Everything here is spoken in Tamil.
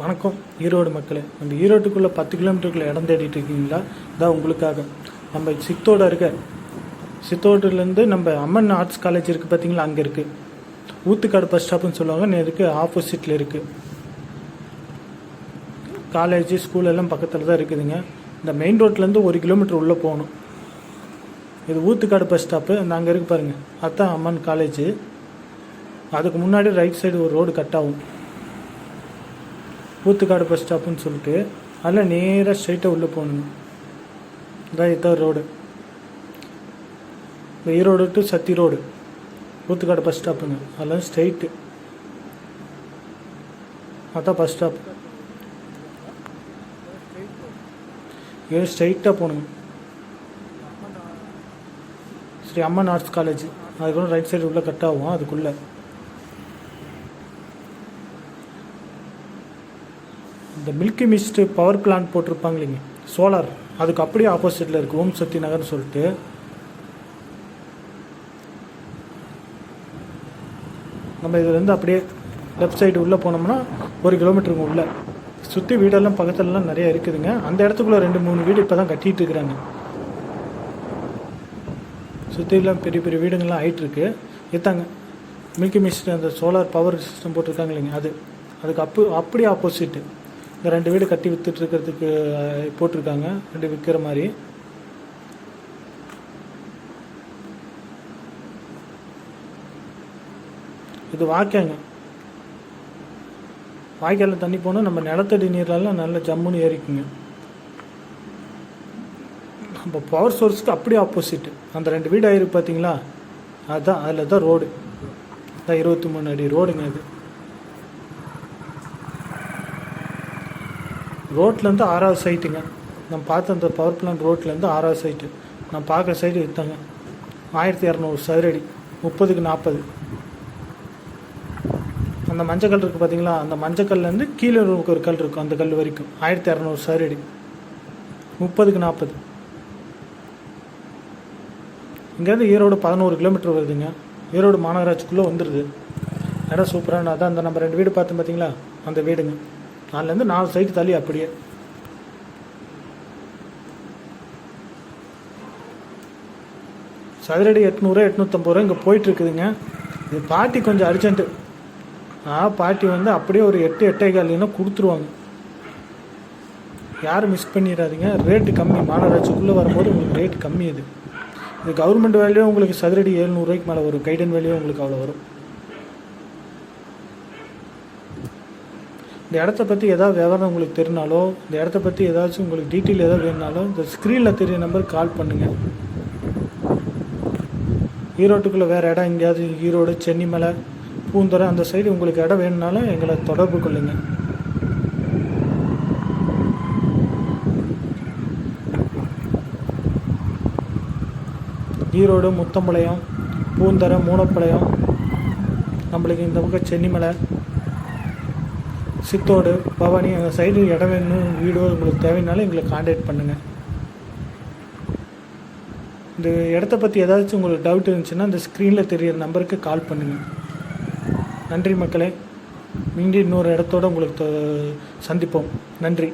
வணக்கம். ஈரோடு மக்களே நம்ம ஈரோட்டுக்குள்ளே பத்து கிலோமீட்டருக்குள்ளே இடம் தேடிட்டு இருக்கீங்களா? இதான் உங்களுக்காக. நம்ம சித்தோடு இருக்க சித்தோடுலேருந்து நம்ம அம்மன் ஆர்ட்ஸ் காலேஜ் இருக்குது பார்த்தீங்களா அங்கே இருக்குது ஊத்துக்காடு பஸ் ஸ்டாப்னு சொல்லுவாங்க. நேருக்கு ஆப்போசிட்டில் இருக்குது காலேஜ் ஸ்கூல் எல்லாம் பக்கத்தில் தான் இருக்குதுங்க. இந்த மெயின் ரோட்லேருந்து ஒரு கிலோமீட்டர் உள்ளே போகணும். இது ஊத்துக்காடு பஸ் ஸ்டாப்பு. அந்த அங்கே இருக்கு பாருங்கள் அதுதான் அம்மன் காலேஜு. அதுக்கு முன்னாடி ரைட் சைடு ஒரு ரோடு கட் ஆகும். ஊத்துக்காடு பஸ் ஸ்டாப்புன்னு சொல்லிட்டு அதில் நேராக ஸ்ட்ரைட்டாக உள்ளே போகணுங்க இதான் இதான் ரோடு இந்த Erode to Sathy road Oothukadu bus ஸ்டாப்புங்க அதெல்லாம் ஸ்ட்ரைட்டு அதான் பஸ் ஸ்டாப் இது ஸ்ட்ரைட்டாக போகணுங்க ஸ்ரீ அம்மன் ஆர்ட்ஸ் காலேஜ் அதுக்கப்புறம் ரைட் சைடு உள்ளே கட் ஆகும் அதுக்குள்ளே. இந்த மில்கி மிஸ்ட் பவர் பிளான்ட் போட்டிருப்பாங்க இல்லைங்க சோலார் அதுக்கு அப்படியே ஆப்போசிட்டில் இருக்குது ஓம் சக்தி நகர்னு சொல்லிட்டு. நம்ம இதுலேருந்து அப்படியே லெஃப்ட் சைடு உள்ளே போனோம்னா ஒரு கிலோமீட்டருக்கு உள்ளே. சுற்றி வீடெல்லாம் பக்கத்துலலாம் நிறைய இருக்குதுங்க. அந்த இடத்துக்குள்ள ரெண்டு மூணு வீடு இப்போ தான் கட்டிகிட்டு இருக்கிறாங்க. சுற்றிலாம் பெரிய பெரிய வீடுங்கள்லாம் ஆயிட்டுருக்கு. இருக்கு மில்கி மிஸ்ட் அந்த சோலார் பவர் சிஸ்டம் போட்டிருக்காங்க இல்லைங்க அது. அதுக்கு அப்பு அப்படியே ஆப்போசிட்டு இந்த ரெண்டு வீடு கட்டி வித்துட்டு இருக்கிறதுக்கு போட்டிருக்காங்க. ரெண்டு விற்கிற மாதிரி. இது வாய்க்காங்க. வாய்க்காலில் தண்ணி போனால் நம்ம நிலத்தடி நீரெல்லாம் நல்ல ஜம்முன்னு ஏறிக்குங்க. நம்ம பவர் சோர்ஸ்க்கு அப்படியே ஆப்போசிட் அந்த ரெண்டு வீடு ஆயிருக்கு பார்த்தீங்களா அதுதான் அதில் தான் ரோடு தான் இருபத்தி மூணு அடி ரோடுங்க அது. ரோட்லேருந்து ஆறாவது சைட்டுங்க. நம்ம பார்த்த அந்த பவர் பிளான்ட் ரோட்லேருந்து ஆறாவது சைட்டு. நான் பார்க்குற சைடு எடுத்தாங்க ஆயிரத்தி இரநூறு சதுரடி முப்பதுக்கு நாற்பது. அந்த மஞ்சக்கல் இருக்குது பார்த்தீங்களா? அந்த மஞ்சக்கல்லேருந்து கீழே ஒரு கல் இருக்கும் அந்த கல் வரைக்கும். ஆயிரத்தி இரநூறு சதுரடி முப்பதுக்கு நாற்பது. இங்கேருந்து ஈரோடு பதினோரு கிலோமீட்டர் வருதுங்க. ஈரோடு மாநகராட்சிக்குள்ளே வந்துடுது இடம் சூப்பரான அதான் அந்த நம்ம ரெண்டு வீடு பார்த்தோம் பார்த்தீங்களா? அந்த வீடுங்க. நாலுலேருந்து நாலு சைடு தள்ளி அப்படியே. சதுரடி எட்நூறு எட்நூற்றம்பது ரூபா இங்கே போயிட்டுருக்குதுங்க. இது பாட்டி கொஞ்சம் அர்ஜென்ட்டு. ஆ பாட்டி வந்து அப்படியே ஒரு எட்டு எட்டே காலினா கொடுத்துருவாங்க. யாரும் மிஸ் பண்ணிடாதீங்க. ரேட்டு கம்மி. மாநகராட்சிக்குள்ளே வரும்போது உங்களுக்கு ரேட் கம்மி இது. இது கவர்மெண்ட் வேலையோ உங்களுக்கு சதுரடி எழுநூறுவாய்க்கு மேலே வரும். கைடன் வேலையோ உங்களுக்கு அவ்வளோ வரும். இந்த இடத்த பற்றி ஏதாவது விவரம் உங்களுக்கு தெரினாலோ இந்த இடத்த பற்றி ஏதாச்சும் உங்களுக்கு டீட்டெயில் எதாவது வேணுனாலோ இந்த ஸ்க்ரீனில் தெரிய நம்பருக்கு கால் பண்ணுங்கள் ஈரோட்டுக்குள்ளே வேறு இடம் எங்கேயாவது ஈரோடு சென்னிமலை பூந்தரை அந்த சைடு உங்களுக்கு இடம் வேணும்னாலும் எங்களை தொடர்பு கொள்ளுங்கள் ஈரோடு முத்தம்பாளையம் பூந்தரை மூலப்பாளையம் நம்மளுக்கு இந்த பக்கம் சென்னிமலை சித்தோடு பவானி அந்த சைடு இடம் வேணும் வீடோ உங்களுக்கு தேவைனாலும் எங்களை காண்டாக்ட் பண்ணுங்கள் இந்த இடத்த பற்றி ஏதாச்சும் உங்களுக்கு டவுட் இருந்துச்சுன்னா இந்த ஸ்க்ரீனில் தெரியிற நம்பருக்கு கால் பண்ணுங்கள் நன்றி மக்களே. மீண்டும் இன்னொரு இடத்தோட உங்களுக்கு சந்திப்போம். நன்றி.